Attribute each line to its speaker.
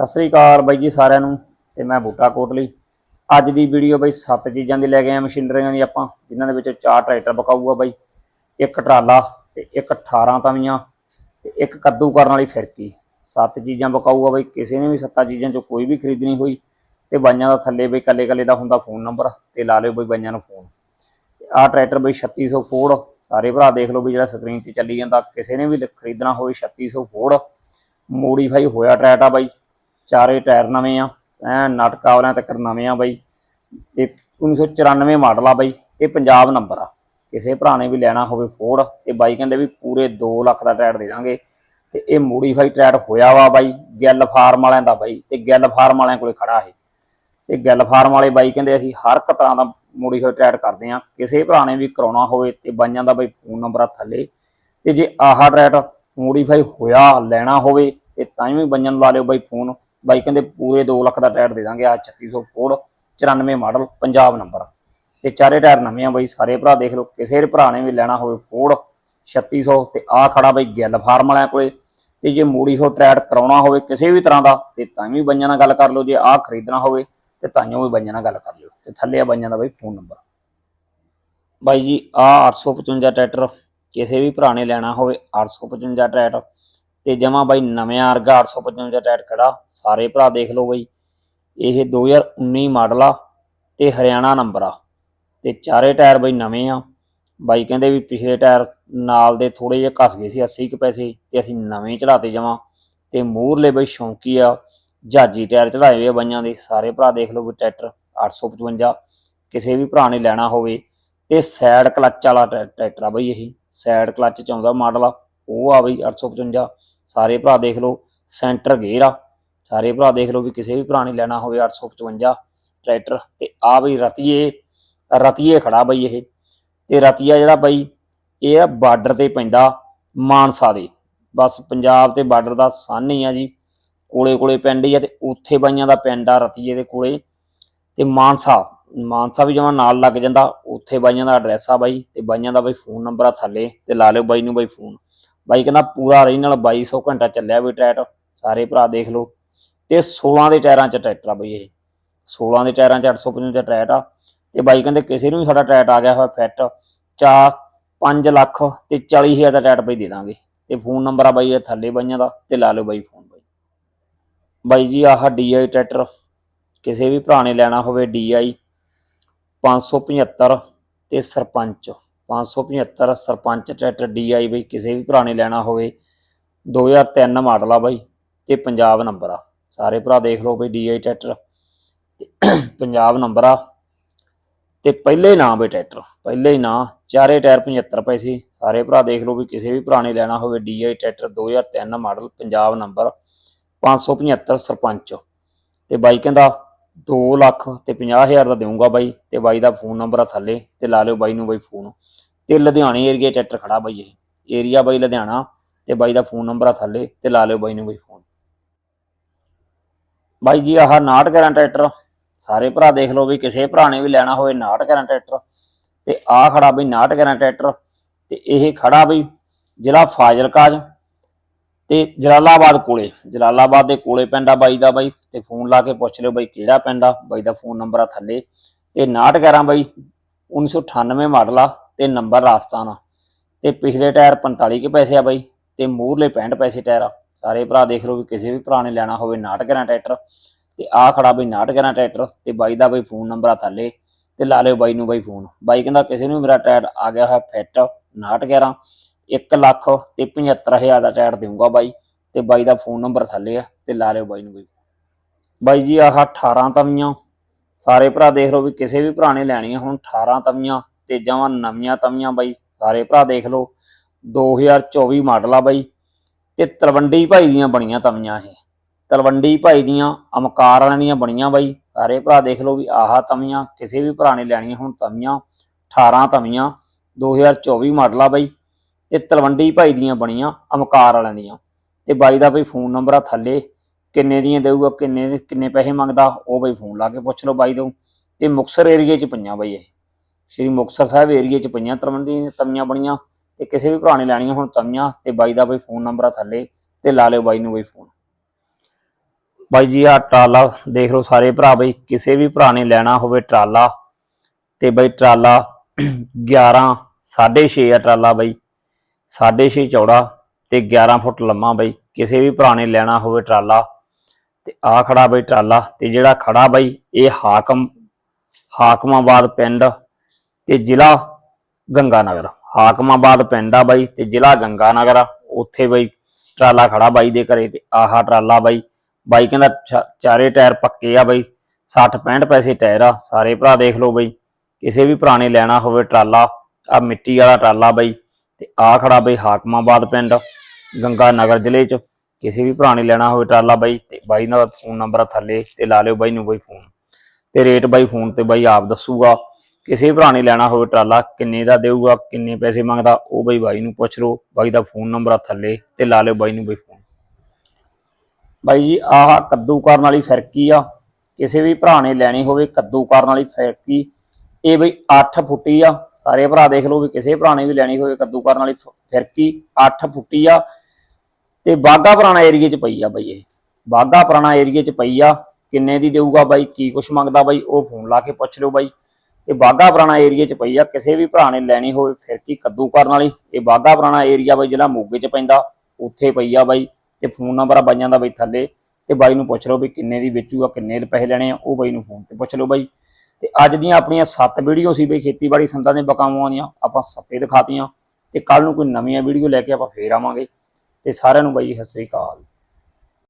Speaker 1: ਸਤਿ ਸ੍ਰੀ ਅਕਾਲ ਬਾਈ ਜੀ ਸਾਰਿਆਂ ਨੂੰ ਤੇ ਮੈਂ ਬੂਟਾ ਕੋਟਲੀ। ਅੱਜ ਦੀ ਵੀਡੀਓ ਬਾਈ ਸੱਤ ਚੀਜ਼ਾਂ ਦੀ ਲੈ ਕੇ ਆਏ ਮਸ਼ੀਨਰੀਆਂ ਦੀ ਆਪਾਂ, ਜਿਨ੍ਹਾਂ ਦੇ ਵਿੱਚੋਂ ਚਾਰ ਟਰੈਕਟਰ ਬਕਾਊਗਾ ਬਾਈ। ਇੱਕ ਟਰਾਲਾ ਤੇ ਇੱਕ 18 ਤਵੀਆਂ ਤੇ ਇੱਕ ਕੱਦੂ ਕਰਨ ਵਾਲੀ ਫਿਰਕੀ। ਸੱਤ ਚੀਜ਼ਾਂ ਬਕਾਊਗਾ ਬਾਈ, ਕਿਸੇ ਨੇ ਵੀ ਸੱਤਾਂ ਚੀਜ਼ਾਂ ਚੋਂ ਕੋਈ ਵੀ ਖਰੀਦਣੀ ਹੋਈ ਤੇ ਬਾਈਆਂ ਦਾ ਥੱਲੇ ਬਈ ਕੱਲੇ ਕੱਲੇ ਦਾ ਹੁੰਦਾ ਫੋਨ ਨੰਬਰ ਤੇ ਲਾ ਲਿਓ ਬਈ ਬਾਈਆਂ ਨੂੰ ਫੋਨ। ਤੇ ਆਹ ਟਰੈਕਟਰ ਬਈ 3600 ਫੋੜ, ਸਾਰੇ ਭਰਾ ਦੇਖ ਲਓ ਵੀ ਜਿਹੜਾ ਸਕਰੀਨ ਤੇ ਚੱਲੀ ਜਾਂਦਾ। ਕਿਸੇ ਨੇ ਵੀ ਲ- ਖਰੀਦਣਾ ਹੋਵੇ 3600 ਫੋੜ ਮੋਡੀਫਾਈ ਹੋਇਆ ਟਰੈਕਟਰ ਆ ਬਾਈ। ਚਾਰੇ ਟਾਇਰ ਨਵੇਂ ਆ, ਐ ਨਾਟਕਾ ਵਾਲਿਆਂ ਤੱਕ ਨਵੇਂ ਆ ਬਾਈ। ਤੇ 1994 ਮਾਡਲ ਆ ਬਾਈ, ਤੇ ਪੰਜਾਬ ਨੰਬਰ ਆ। ਕਿਸੇ ਭਰਾ ਨੇ ਵੀ ਲੈਣਾ ਹੋਵੇ ਫੋੜ ਤੇ ਬਾਈ ਕਹਿੰਦੇ ਵੀ ਪੂਰੇ 2 ਲੱਖ ਦਾ ਟਰੈਕਟਰ ਦੇ ਦਾਂਗੇ। ਤੇ ਇਹ ਮੋਡੀਫਾਈ ਟਰੈਕਟਰ ਹੋਇਆ ਵਾ ਬਾਈ, ਗਿੱਲ ਫਾਰਮ ਵਾਲਿਆਂ ਦਾ ਬਾਈ, ਤੇ ਗਿੱਲ ਫਾਰਮ ਵਾਲਿਆਂ ਕੋਲੇ ਖੜਾ ਹੈ ਤੇ ਗਿੱਲ ਫਾਰਮ ਵਾਲੇ ਬਾਈ ਕਹਿੰਦੇ ਅਸੀਂ ਹਰ ਇੱਕ ਤਰ੍ਹਾਂ ਦਾ ਮੋਡੀਫਾਈ ਟਰੈਕਟਰ ਕਰਦੇ ਆ। ਕਿਸੇ ਭਰਾ ਨੇ ਵੀ ਕਰਾਉਣਾ ਹੋਵੇ ਤੇ ਬਾਈਆਂ ਦਾ ਬਾਈ ਫੋਨ ਨੰਬਰ ਆ ਥੱਲੇ। ਤੇ ਜੇ ਆਹ ਟਰੈਕਟਰ ਮੋਡੀਫਾਈ ਹੋਇਆ, ਲੈਣਾ ਹੋਵੇ, ਤੇ ਤਾਂ ਵੀ ਬਾਈਆਂ ਨੂੰ ਲਾ ਲਿਓ ਬਾਈ ਫੋਨ ਬਾਈ ਕਹਿੰਦੇ ਪੂਰੇ 2 ਲੱਖ ਦਾ ਟਾਇਰ ਦੇ ਦਾਂਗੇ ਆ 3600 ਫੋੜ 94 ਮਾਡਲ, ਪੰਜਾਬ ਨੰਬਰ। ਤੇ ਚਾਰੇ ਟਾਇਰ ਨਵੇਂ ਆ ਬਾਈ, ਸਾਰੇ ਭਰਾ ਦੇਖ ਲਓ, ਕਿਸੇ ਭਰਾ ਨੇ ਵੀ ਲੈਣਾ ਹੋਵੇ ਫੋੜ 3600 ਤੇ ਆ ਖੜਾ ਬਾਈ ਗਿੱਲ ਫਾਰਮ ਵਾਲਿਆਂ ਕੋਲੇ। ਤੇ ਜੇ ਮੋਡੀਫਾਈ ਟਰੈਕਟਰ ਕਰਾਉਣਾ ਹੋਵੇ ਕਿਸੇ ਵੀ ਤਰ੍ਹਾਂ ਦਾ, ਤੇ ਤਾਂ ਵੀ ਬਾਈਆਂ ਨਾਲ ਗੱਲ ਕਰ ਲਓ, ਜੇ ਆ ਖਰੀਦਣਾ ਹੋਵੇ, ਤੇ ਤਾਈਓ ਵੀ ਬਾਈਆਂ ਨਾਲ ਗੱਲ ਕਰ ਲਿਓ। ਤੇ ਥੱਲੇ ਆ ਬਾਈਆਂ ਦਾ ਬਾਈ ਫੋਨ ਨੰਬਰ। ਬਾਈ ਜੀ ਆ 855 ਟਰੈਕਟਰ, ਕਿਸੇ ਵੀ ਭਰਾ ਨੇ ਲੈਣਾ ਹੋਵੇ 855 ਟਰੈਕਟਰ। ਤੇ ਜਮਾ ਬਾਈ ਨਵੇਂ ਵਰਗਾ 855 ਟਾਇਰ ਖੜਾ, ਸਾਰੇ ਭਰਾ ਦੇਖ ਲਓ ਬਾਈ। ਇਹ 2019 ਮਾਡਲ ਆ ਤੇ ਹਰਿਆਣਾ ਨੰਬਰ ਆ। ਤੇ ਚਾਰੇ ਟਾਇਰ ਬਈ ਨਵੇਂ ਆ। ਬਾਈ ਕਹਿੰਦੇ ਵੀ ਪਿਛਲੇ ਟਾਇਰ ਨਾਲ ਦੇ ਥੋੜੇ ਜਿਹਾ ਘਸ ਗਏ ਸੀ 80 ਕੁ ਪੈਸੇ, ਤੇ ਅਸੀਂ ਨਵੇਂ ਚੜਾਤੇ ਜਮਾ। ਤੇ ਮੂਹਰਲੇ ਬਈ ਸ਼ੌਂਕੀ ਆ, ਜਹਾਜੀ ਟਾਇਰ ਚੜਾਏ ਹੋਏ ਆ ਬਾਈਆਂ ਦੇ। ਸਾਰੇ ਭਰਾ ਦੇਖ ਲਓ ਵੀ ਟਰੈਕਟਰ 855 ਕਿਸੇ ਵੀ ਭਰਾ ਨੇ ਲੈਣਾ ਹੋਵੇ। ਤੇ ਸਾਈਡ ਕਲੱਚ ਵਾਲਾ ਟਰੈ- ਟਰੈਕਟਰ ਆ ਬਈ ਇਹ। ਸਾਈਡ ਕਲੱਚ ਚ ਆਉਂਦਾ ਮਾਡਲ ਆ। ਉਹ ਆ ਬਈ 855 ਸਾਰੇ ਭਰਾ ਦੇਖ ਲਓ ਸੈਂਟਰ ਗੇਅਰ ਆ। ਸਾਰੇ ਭਰਾ ਦੇਖ ਲਓ ਵੀ ਕਿਸੇ ਵੀ ਭਰਾ ਨੇ ਲੈਣਾ ਹੋਵੇ 855 ਟਰੈਕਟਰ। ਤੇ ਆ ਬਈ ਰਤੀਏ ਰਤੀਏ ਖੜਾ ਬਈ ਇਹ। ਤੇ ਰਤੀਆ ਜਿਹੜਾ ਬਈ, ਇਹ ਆ ਬਾਰਡਰ ਤੇ ਪੈਂਦਾ ਮਾਨਸਾ ਦੇ। ਬਸ ਪੰਜਾਬ ਤੇ ਬਾਰਡਰ ਦਾ ਸੰਨ ਹੀ ਆ ਜੀ। ਕੋਲੇ ਕੋਲੇ ਪਿੰਡ ਹੀ ਆ ਤੇ ਉੱਥੇ ਬਾਈਆਂ ਦਾ ਪਿੰਡ ਆ ਰਤੀਏ ਦੇ ਕੋਲੇ। ਤੇ ਮਾਨਸਾ ਮਾਨਸਾ ਵੀ ਜਮਾ ਨਾਲ ਲੱਗ ਜਾਂਦਾ। ਉੱਥੇ ਬਾਈਆਂ ਦਾ ਐਡਰੈਸ ਆ ਬਾਈ ਤੇ ਬਾਈਆਂ ਦਾ ਬਾਈ ਫੋਨ ਨੰਬਰ ਆ ਥੱਲੇ। ਤੇ ਲਾ ਲਿਓ ਬਾਈ ਨੂੰ ਬਾਈ ਫੋਨ ਬਾਈ ਕਹਿੰਦਾ ਪੂਰਾ ਰੀਜਨਲ 2200 ਘੰਟਾ ਚੱਲਿਆ ਵੀ ਟਰੈਕਟਰ, ਸਾਰੇ ਭਰਾ ਦੇਖ ਲਓ। ਤੇ 16 ਦੇ ਟਾਇਰਾਂ 'ਚ ਟਰੈਕਟਰ ਆ ਬਈ ਇਹ। 16 ਦੇ ਟਾਇਰਾਂ 'ਚ 855 ਟਰੈਕਟਰ ਆ। ਤੇ ਬਾਈ ਕਹਿੰਦੇ ਕਿਸੇ ਨੂੰ ਵੀ ਸਾਡਾ ਟਰੈਕਟਰ ਆ ਗਿਆ ਹੋਇਆ ਫਿੱਟ ਚਾ 5 ਲੱਖ ਤੇ 40000 ਦਾ ਟਰੈਕਟਰ ਬਈ ਦੇ ਦਾਂਗੇ। ਤੇ ਫੋਨ ਨੰਬਰ ਆ ਬਾਈ ਇਹ ਥੱਲੇ ਬਾਈਆਂ ਦਾ, ਤੇ ਲਾ ਲਿਓ ਬਾਈ ਫੋਨ ਬਾਈ। ਬਾਈ ਜੀ, ਆਹ ਡੀਆਈ ਟਰੈਕਟਰ, ਕਿਸੇ ਵੀ ਭਰਾ ਨੇ ਲੈਣਾ ਹੋਵੇ ਡੀਆਈ 575 ਤੇ ਸਰਪੰਚ। 575 ਸਰਪੰਚ ਟਰੈਕਟਰ ਡੀਆਈ ਬਈ, ਕਿਸੇ ਵੀ ਭਰਾ ਨੇ ਲੈਣਾ ਹੋਵੇ। 2003 ਮਾਡਲ ਆ ਬਾਈ ਤੇ ਪੰਜਾਬ ਨੰਬਰ ਆ। ਸਾਰੇ ਭਰਾ ਦੇਖ ਲਓ ਬਈ ਡੀਆਈ ਟਰੈਕਟਰ। ਪੰਜਾਬ ਨੰਬਰ ਆ ਤੇ ਪਹਿਲੇ ਨਾਂ ਬਈ ਟਰੈਕਟਰ। ਪਹਿਲੇ ਹੀ ਨਾਂ, ਚਾਰੇ ਟਾਇਰ 75 ਸੀ। ਸਾਰੇ ਭਰਾ ਦੇਖ ਲਓ ਵੀ ਕਿਸੇ ਵੀ ਭਰਾ ਨੇ ਲੈਣਾ ਹੋਵੇ DI tractor 2003 model, Punjab number 575 sarpanch. ਤੇ ਬਾਈ ਕਹਿੰਦਾ 2 ਲੱਖ ਤੇ 50000 ਦਾ ਦੇਊਂਗਾ ਬਾਈ ਤੇ ਬਾਈ ਦਾ ਫੋਨ ਨੰਬਰ ਆ ਥੱਲੇ ਤੇ ਲਾ ਲਿਓ ਬਾਈ ਨੂੰ ਬਾਈ ਫੋਨ। ਤੇ ਲੁਧਿਆਣੇ ਏਰੀਆ ਟਰੈਕਟਰ ਖੜਾ ਬਾਈ ਇਹ। ਏਰੀਆ ਬਾਈ ਲੁਧਿਆਣਾ ਤੇ ਬਾਈ ਦਾ ਫੋਨ ਨੰਬਰ ਆ ਥੱਲੇ ਤੇ ਲਾ ਲਿਓ ਬਾਈ ਨੂੰ ਬਾਈ ਫੋਨ। ਬਾਈ ਜੀ, ਆਹ 69 ਟਰੈਕਟਰ, ਸਾਰੇ ਭਰਾ ਦੇਖ ਲਓ ਵੀ ਕਿਸੇ ਭਰਾ ਨੇ ਵੀ ਲੈਣਾ ਹੋਵੇ 69 ਟਰੈਕਟਰ। ਤੇ ਆਹ ਖੜਾ ਬਈ 69 ਟਰੈਕਟਰ ਤੇ ਇਹ ਖੜਾ ਬਈ ਜ਼ਿਲ੍ਹਾ ਫਾਜ਼ਿਲਕਾਜ ਤੇ ਜਲਾਲਾਬਾਦ ਕੋਲੇ, ਜਲਾਲਾਬਾਦ ਦੇ ਕੋਲੇ ਪਿੰਡ ਆ ਬਾਈ ਦਾ ਬਾਈ, ਤੇ ਫੋਨ ਲਾ ਕੇ ਪੁੱਛ ਲਿਓ ਬਾਈ ਕਿਹੜਾ ਪਿੰਡ ਆ? ਬਾਈ ਦਾ ਫੋਨ ਨੰਬਰ ਆ ਥੱਲੇ। ਤੇ 69 ਬਾਈ 1998 ਮਾਡਲ ਆ ਤੇ ਨੰਬਰ ਰਾਜਸਥਾਨ ਆ। ਤੇ ਪਿਛਲੇ ਟਾਇਰ 45 ਕੇ ਪੈਸੇ ਆ ਬਾਈ, ਤੇ ਮੂਹਰਲੇ 65 ਪੈਸੇ ਟਾਇਰ ਆ। ਸਾਰੇ ਭਰਾ ਦੇਖ ਲਓ ਵੀ ਕਿਸੇ ਵੀ ਭਰਾ ਨੇ ਲੈਣਾ ਹੋਵੇ 69 ਟਰੈਕਟਰ। ਤੇ ਆ ਖੜਾ ਬਈ 69 ਟਰੈਕਟਰ, ਤੇ ਬਾਈ ਦਾ ਬਾਈ ਫੋਨ ਨੰਬਰ ਆ ਥੱਲੇ। ਤੇ ਲਾ ਲਿਓ ਬਾਈ ਨੂੰ ਬਾਈ ਫੋਨ। ਬਾਈ ਕਹਿੰਦਾ, ਕਿਸੇ ਨੂੰ ਵੀ ਮੇਰਾ ਟਾਇਰ ਆ ਗਿਆ ਹੋਇਆ ਫਿੱਟ 69 1 ਲੱਖ ਤੇ 75000 ਦਾ ਟਾਇਰ ਦੇਊਂਗਾ ਬਾਈ, ਤੇ ਬਾਈ ਦਾ ਫੋਨ ਨੰਬਰ ਥੱਲੇ ਆ, ਤੇ ਲਾ ਲਿਓ ਬਾਈ ਨੂੰ ਬਾਈ ਬਾਈ ਜੀ, ਆਹ 18 ਤਵੀਆਂ, ਸਾਰੇ ਭਰਾ ਦੇਖ ਲਓ ਵੀ ਕਿਸੇ ਵੀ ਭਰਾ ਨੇ ਲੈਣੀਆਂ ਹੁਣ 18 ਤਵੀਆਂ ਤੇ ਜਮਾਂ ਨਵੀਆਂ ਤਵੀਆਂ ਬਾਈ, ਸਾਰੇ ਭਰਾ ਦੇਖ ਲਓ। 2024 ਮਾਡਲ ਆ ਬਾਈ, ਤੇ ਤਲਵੰਡੀ ਭਾਈ ਦੀਆਂ ਬਣੀਆਂ ਤਵੀਆਂ ਇਹ। ਤਲਵੰਡੀ ਭਾਈ ਦੀਆਂ ਅਮਕਾਰ ਵਾਲਿਆਂ ਦੀਆਂ ਬਣੀਆਂ ਬਾਈ, ਸਾਰੇ ਭਰਾ ਦੇਖ ਲਓ ਵੀ ਆਹ ਤਵੀਆਂ, ਕਿਸੇ ਵੀ ਭਰਾ ਨੇ ਲੈਣੀਆਂ ਹੁਣ ਤਵੀਆਂ 18 ਤਵੀਆਂ 2024 ਮਾਡਲ ਆ ਬਾਈ। ਤੇ ਤਲਵੰਡੀ ਭਾਈ ਦੀਆਂ ਬਣੀਆਂ, ਅਮਕਾਰ ਵਾਲਿਆਂ ਦੀਆਂ। ਤੇ ਬਾਈ ਦਾ ਬਈ ਫੋਨ ਨੰਬਰ ਆ ਥੱਲੇ। ਕਿੰਨੇ ਦੀਆਂ ਦੇਊਗਾ, ਕਿੰਨੇ ਕਿੰਨੇ ਪੈਸੇ ਮੰਗਦਾ, ਉਹ ਬਈ ਫੋਨ ਲਾ ਕੇ ਪੁੱਛ ਲਓ ਬਾਈ ਤੋਂ। ਤੇ ਮੁਕਸਰ ਏਰੀਏ 'ਚ ਪਈਆਂ ਬਾਈ ਇਹ। ਸ਼੍ਰੀ ਮੁਕਤਸਰ ਸਾਹਿਬ ਏਰੀਏ 'ਚ ਪਈਆਂ ਤਲਵੰਡੀ ਤਵੀਆਂ ਬਣੀਆਂ। ਤੇ ਕਿਸੇ ਵੀ ਭਰਾ ਨੇ ਲੈਣੀਆਂ ਹੁਣ ਤਮੀਆਂ ਤੇ ਬਾਈ ਦਾ ਬਈ ਫੋਨ ਨੰਬਰ ਆ ਥੱਲੇ, ਤੇ ਲਾ ਲਿਓ ਬਾਈ ਨੂੰ ਬਈ ਫੋਨ ਬਾਈ ਜੀ ਆ ਟਰਾਲਾ ਦੇਖ ਲਓ ਸਾਰੇ ਭਰਾ ਬਈ। ਕਿਸੇ ਵੀ ਭਰਾ ਨੇ ਲੈਣਾ ਹੋਵੇ ਟਰਾਲਾ, ਤੇ ਬਈ ਟਰਾਲਾ 11 6.5 ਆ ਟਰਾਲਾ ਬਈ। 6.5 ਚੌੜਾ ਤੇ 11 ਫੁੱਟ ਲੰਮਾ ਬਈ। ਕਿਸੇ ਵੀ ਭਰਾ ਨੇ ਲੈਣਾ ਹੋਵੇ ਟਰਾਲਾ ਤੇ ਆ ਖੜਾ ਬਈ ਟਰਾਲਾ ਤੇ ਜਿਹੜਾ ਖੜਾ ਬਈ, ਇਹ ਹਾਕਮ, ਹਾਕਮਾਬਾਦ ਪਿੰਡ ਤੇ ਜ਼ਿਲ੍ਹਾ ਗੰਗਾਨਗਰ। ਹਾਕਮਾਬਾਦ ਪਿੰਡ ਆ ਬਾਈ ਤੇ ਜ਼ਿਲ੍ਹਾ ਗੰਗਾਨਗਰ ਆ। ਉੱਥੇ ਬਾਈ ਟਰਾਲਾ ਖੜਾ ਬਾਈ ਦੇ ਘਰੇ ਤੇ ਆਹਾ ਟਰਾਲਾ ਬਾਈ ਬਾਈ ਕਹਿੰਦਾ ਚਾਰੇ ਟਾਇਰ ਪੱਕੇ ਆ ਬਾਈ 60 65 ਪੈਸੇ ਟਾਇਰ ਆ, ਸਾਰੇ ਭਰਾ ਦੇਖ ਲਓ ਬਾਈ। ਕਿਸੇ ਵੀ ਭਰਾ ਨੇ ਲੈਣਾ ਹੋਵੇ ਟਰਾਲਾ ਆ ਮਿੱਟੀ ਵਾਲਾ ਟਰਾਲਾ ਬਾਈ ਤੇ ਆ ਖੜਾ ਬਾਈ ਹਾਕਮਾਬਾਦ ਪਿੰਡ, ਗੰਗਾ ਨਗਰ ਜ਼ਿਲ੍ਹੇ ਚ। ਕਿਸੇ ਵੀ ਭਰਾ ਨੇ ਲੈਣਾ ਹੋਵੇ ਟਰਾਲਾ ਬਾਈ, ਤੇ ਬਾਈ ਦਾ ਫੋਨ ਨੰਬਰ ਆ ਥੱਲੇ, ਤੇ ਲਾ ਲਿਓ ਬਾਈ ਨੂੰ ਬਾਈ ਫੋਨ। ਤੇ ਰੇਟ ਬਾਈ ਫੋਨ ਤੇ ਬਾਈ ਆਪ ਦੱਸੂਗਾ, ਕਿਸੇ ਭਰਾ ਨੇ ਲੈਣਾ ਹੋਵੇ ਟਰਾਲਾ, ਕਿੰਨੇ ਦਾ ਦੇਊਗਾ, ਕਿੰਨੇ ਪੈਸੇ ਮੰਗਦਾ, ਉਹ ਬਈ ਬਾਈ ਨੂੰ ਪੁੱਛ ਲਓ, ਬਾਈ ਦਾ ਫੋਨ ਨੰਬਰ ਆ ਥੱਲੇ, ਤੇ ਲਾ ਲਿਓ ਬਾਈ ਨੂੰ ਬਈ ਫੋਨ। ਬਾਈ ਜੀ, ਆਹ ਕੱਦੂ ਕਰਨ ਵਾਲੀ ਫਿਰਕੀ ਆ। ਕਿਸੇ ਵੀ ਭਰਾ ਨੇ ਲੈਣੀ ਹੋਵੇ ਕੱਦੂ ਕਰਨ ਵਾਲੀ ਫਿਰਕੀ, ਇਹ ਬਈ 8 ਫੁੱਟੀ ਆ। ਸਾਰੇ ਭਰਾ ਦੇਖ ਲਓ ਵੀ ਕਿਸੇ ਭਰਾ ਨੇ ਵੀ ਲੈਣੀ ਹੋਵੇ ਕੱਦੂ ਕਰਨ ਵਾਲੀ ਫਿਰਕੀ 8 ਫੁੱਟੀ ਆ ਤੇ ਬਾਗਾ ਪੁਰਾਣਾ ਏਰੀਏ 'ਚ ਪਈ ਆ ਬਾਈ ਇਹ। ਬਾਗਾ ਪੁਰਾਣਾ ਏਰੀਏ 'ਚ ਪਈ ਆ, ਕਿੰਨੇ ਦੀ ਦੇਊਗਾ ਬਾਈ, ਕੀ ਕੁਛ ਮੰਗਦਾ ਬਾਈ, ਉਹ ਫੋਨ ਲਾ ਕੇ ਪੁੱਛ ਲਿਓ ਬਾਈ। ਇਹ ਬਾਗਾ ਪੁਰਾਣਾ ਏਰੀਏ 'ਚ ਪਈ ਆ, ਕਿਸੇ ਵੀ ਭਰਾ ਨੇ ਲੈਣੀ ਹੋਵੇ ਫਿਰਕੀ ਕੱਦੂ ਕਰਨ ਵਾਲੀ, ਇਹ ਬਾਗਾ ਪੁਰਾਣਾ ਏਰੀਆ ਬਾਈ ਜਿਹੜਾ ਮੋਗੇ 'ਚ ਪੈਂਦਾ, ਉੱਥੇ ਪਈ ਆ ਬਾਈ। ਤੇ ਫੋਨ ਨੰਬਰ ਆ ਬਾਈਆਂ ਦਾ ਬਾਈ ਥੱਲੇ, ਤੇ ਬਾਈ ਨੂੰ ਪੁੱਛ ਲਓ ਵੀ ਕਿੰਨੇ ਦੀ ਵੇਚੂਗਾ, ਕਿੰਨੇ ਦੇ ਪੈਸੇ ਲੈਣੇ ਆ, ਉਹ ਬਾਈ ਨੂੰ ਫੋਨ ਤੇ ਪੁੱਛ ਲਓ ਬਾਈ। ਤੇ ਅੱਜ ਦੀਆਂ ਆਪਣੀਆਂ 7 ਵੀਡੀਓ ਸੀ ਬਈ ਖੇਤੀਬਾੜੀ ਸੰਦਾਂ ਦੇ ਬਕਾਵਾਂ ਦੀਆਂ, ਆਪਾਂ ਸੱਤੇ ਦਿਖਾਤੀਆਂ ਤੇ ਕੱਲ ਨੂੰ ਕੋਈ ਨਵੀਆਂ ਵੀਡੀਓ ਲੈ ਕੇ ਆਪਾਂ ਫੇਰ ਆਵਾਂਗੇ। ਤੇ ਸਾਰਿਆਂ ਨੂੰ ਬਾਈ ਸਤਿ ਸ੍ਰੀ ਅਕਾਲ।